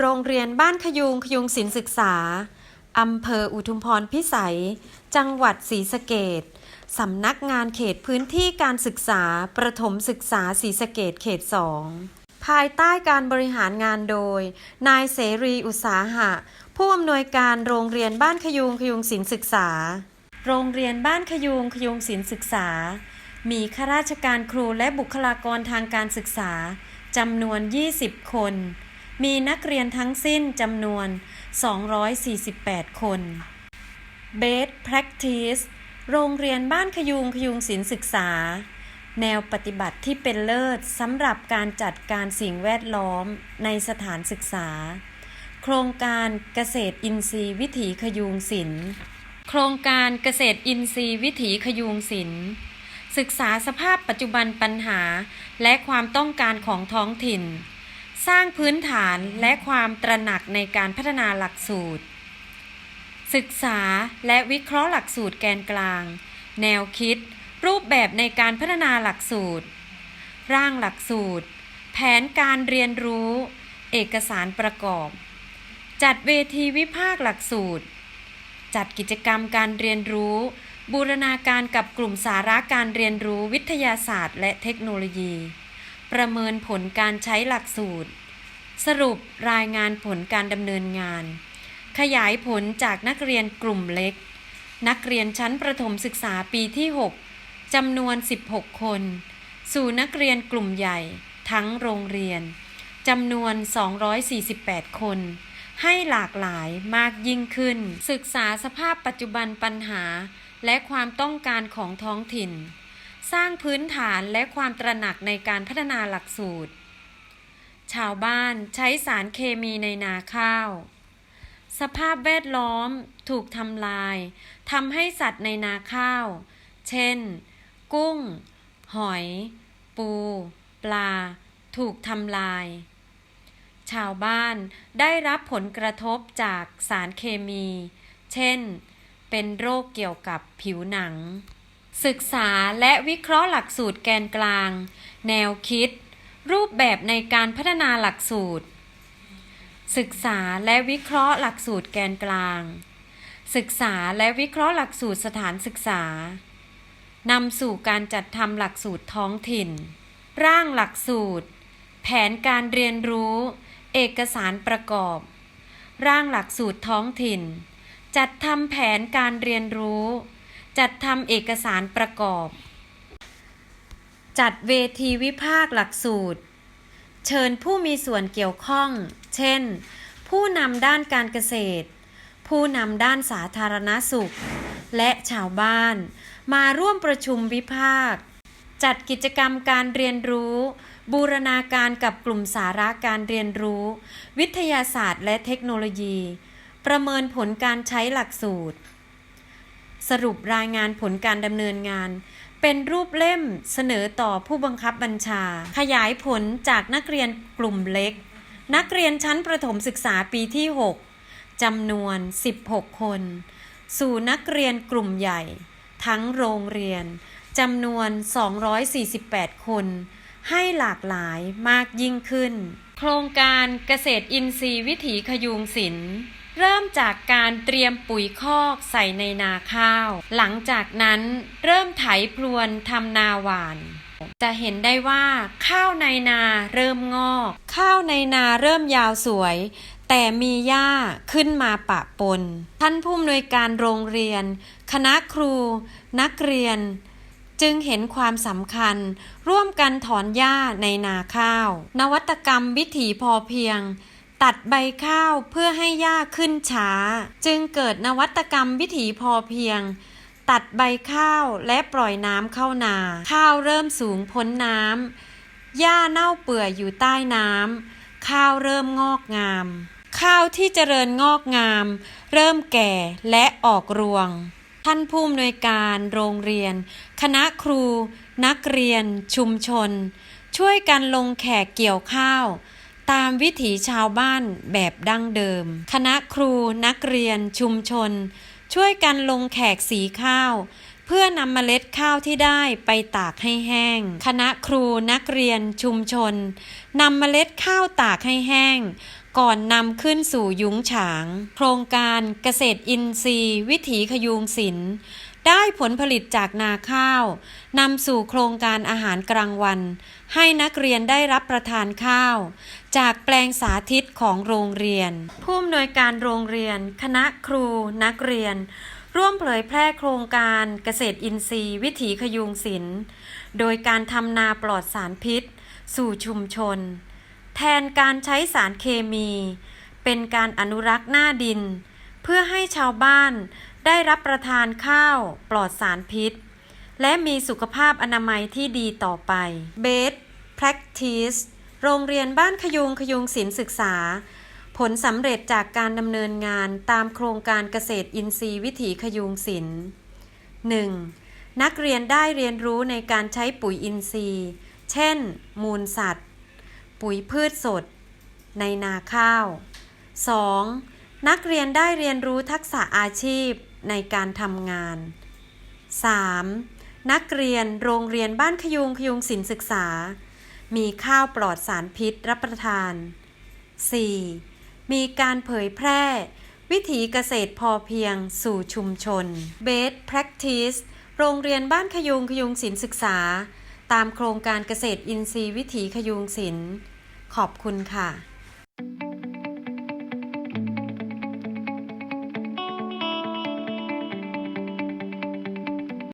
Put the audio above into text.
โรงเรียนบ้านขยุงขยุงศิลปศึกษา อำเภออุทุมพรพิสัย จังหวัดศรีสะเกดสำนักงานเขตพื้นที่การศึกษา ประถมศึกษาศรีสะเกดเขต2ภายใต้การบริหารงานโดย นายเสรีอุตสาหะ ผู้อำนวยการโรงเรียนบ้านขยุงขยุงศิลปศึกษา โรงเรียนบ้านขยุงขยุงศิลปศึกษา มีข้าราชการครูและบุคลากรทางการศึกษาจำนวน 20 คน มีนักเรียนทั้งสิ้นจำนวน 248 คน Best Practice โรงเรียนบ้านขยุงขยุงศิลปศึกษา แนวปฏิบัติที่เป็นเลิศสำหรับการจัดการสิ่งแวดล้อมในสถานศึกษา โครงการเกษตรอินทรีย์วิถีขยุงศิลป์โครงการเกษตรอินทรีย์วิถีขยุงศิลป์ศึกษาสภาพปัจจุบันปัญหาและความต้องการของท้องถิ่น สร้างพื้นฐานและความตระหนักในการพัฒนาหลักสูตร ศึกษาและวิเคราะห์หลักสูตรแกนกลาง แนวคิด รูปแบบในการพัฒนาหลักสูตร ร่างหลักสูตร แผนการเรียนรู้ เอกสารประกอบ จัดเวทีวิพากษ์หลักสูตร จัดกิจกรรมการเรียนรู้ บูรณาการกับกลุ่มสาระการเรียนรู้วิทยาศาสตร์ และเทคโนโลยี ประเมินผลการใช้หลักสูตร สรุปรายงานผลการดำเนินงาน ขยายผลจากนักเรียนกลุ่มเล็ก นักเรียนชั้นประถมศึกษาปีที่ 6จำนวน 16 คน สู่นักเรียนกลุ่มใหญ่ ทั้งโรงเรียนจำนวน 248 คน ให้หลากหลายมากยิ่งขึ้น ศึกษาสภาพปัจจุบันปัญหา และความต้องการของท้องถิ่น สร้างพื้นฐานและความตระหนักในการพัฒนาหลักสูตร ชาวบ้านใช้สารเคมีในนาข้าว สภาพแวดล้อมถูกทำลายทำให้สัตว์ในนาข้าว เช่น กุ้ง หอย ปู ปลา ถูกทำลาย ชาวบ้านได้รับผลกระทบจากสารเคมี เช่น เป็นโรคเกี่ยวกับผิวหนัง ศึกษาและวิเคราะห์หลักสูตรแกนกลาง แนวคิด รูปแบบในการพัฒนาหลักสูตร ศึกษาและวิเคราะห์หลักสูตรแกนกลาง ศึกษาและวิเคราะห์หลักสูตรสถานศึกษานำสู่การจัดทำหลักสูตรท้องถิ่น ร่างหลักสูตร แผนการเรียนรู้ เอกสารประกอบ ร่างหลักสูตรท้องถิ่น จัดทำแผนการเรียนรู้ จัดทำเอกสารประกอบ จัดเวทีวิพากษ์หลักสูตร เชิญผู้มีส่วนเกี่ยวข้อง เช่น ผู้นำด้านการเกษตร ผู้นำด้านสาธารณสุข และชาวบ้าน มาร่วมประชุมวิพากษ์จัดกิจกรรมการเรียนรู้ บูรณาการกับกลุ่มสาระการเรียนรู้ วิทยาศาสตร์และเทคโนโลยี ประเมินผลการใช้หลักสูตร สรุปรายงานผลการดำเนินงาน เป็นรูปเล่มเสนอต่อผู้บังคับบัญชา ขยายผลจากนักเรียนกลุ่มเล็ก นักเรียนชั้นประถมศึกษาปีที่ 6จำนวน 16 คน สู่นักเรียนกลุ่มใหญ่ ทั้งโรงเรียนจำนวน 248 คน ให้หลากหลายมากยิ่งขึ้น โครงการเกษตรอินทรีย์วิถีขยุงศิลป์ เริ่มจากการเตรียมปุ๋ยคอกใส่ในนาข้าว หลังจากนั้นเริ่มไถพรวนทำนาหวาน จะเห็นได้ว่า ข้าวในนาเริ่มงอก ข้าวในนาเริ่มยาวสวย แต่มีหญ้าขึ้นมาปะปน ท่านผู้อำนวยการโรงเรียน คณะครู นักเรียนจึงเห็นความสำคัญ ร่วมกันถอนหญ้าในนาข้าว นวัตกรรมวิถีพอเพียง ตัดใบข้าวเพื่อให้หญ้าขึ้นช้า จึงเกิดนวัตกรรมวิถีพอเพียง ตัดใบข้าวและปล่อยน้ำเข้านา ข้าวเริ่มสูงพ้นน้ำหญ้าเน่าเปื่อยอยู่ใต้น้ำข้าวเริ่มงอกงาม ข้าวที่เจริญงอกงาม เริ่มแก่และออกรวง ท่านผู้อำนวยการโรงเรียน คณะครู นักเรียน ชุมชน ช่วยกันลงแขกเกี่ยวข้าว ตามวิถีชาวบ้านแบบดั้งเดิม คณะครูนักเรียนชุมชน ช่วยกันลงแขกสีข้าว เพื่อนำเมล็ดข้าวที่ได้ไปตากให้แห้ง คณะครูนักเรียนชุมชนนำเมล็ดข้าวตากให้แห้ง ก่อนนำขึ้นสู่ยุ้งฉาง โครงการเกษตรอินทรีย์ วิถีขยูงศิลป์ ได้ผลผลิตจากนาข้าวนำสู่โครงการอาหารกลางวัน ให้นักเรียนได้รับประทานข้าว จากแปลงสาธิตของโรงเรียน ผู้อำนวยการโรงเรียน คณะครูนักเรียน ร่วมเผยแพร่โครงการเกษตรอินทรีย์ วิถีขยูงศิลป์โดยการทำนาปลอดสารพิษ สู่ชุมชน แทนการใช้สารเคมี เป็นการอนุรักษ์หน้าดิน เพื่อให้ชาวบ้าน ได้รับประทานข้าวปลอดสารพิษ และมีสุขภาพอนามัยที่ดีต่อไป Best Practice โรงเรียนบ้านขยุงขยุงศิลปศึกษา ผลสำเร็จจากการดำเนินงานตามโครงการเกษตรอินทรีย์วิถีขยุงศิลป์ 1. นักเรียนได้เรียนรู้ในการใช้ปุ๋ยอินทรีย์ เช่น มูลสัตว์ ปุ๋ยพืชสด ในนาข้าว 2. นักเรียนได้เรียนรู้ทักษะอาชีพ ในการทำงาน 3. นักเรียนโรงเรียนบ้านขยุงขยุงศิลปศึกษา มีข้าวปลอดสารพิษรับประทาน 4. มีการเผยแพร่ วิถีเกษตรพอเพียงสู่ชุมชน Best Practice โรงเรียนบ้านขยุงขยุงศิลปศึกษา ตามโครงการเกษตรอินทรีย์วิถีขยุงศิลป์ขอบคุณค่ะ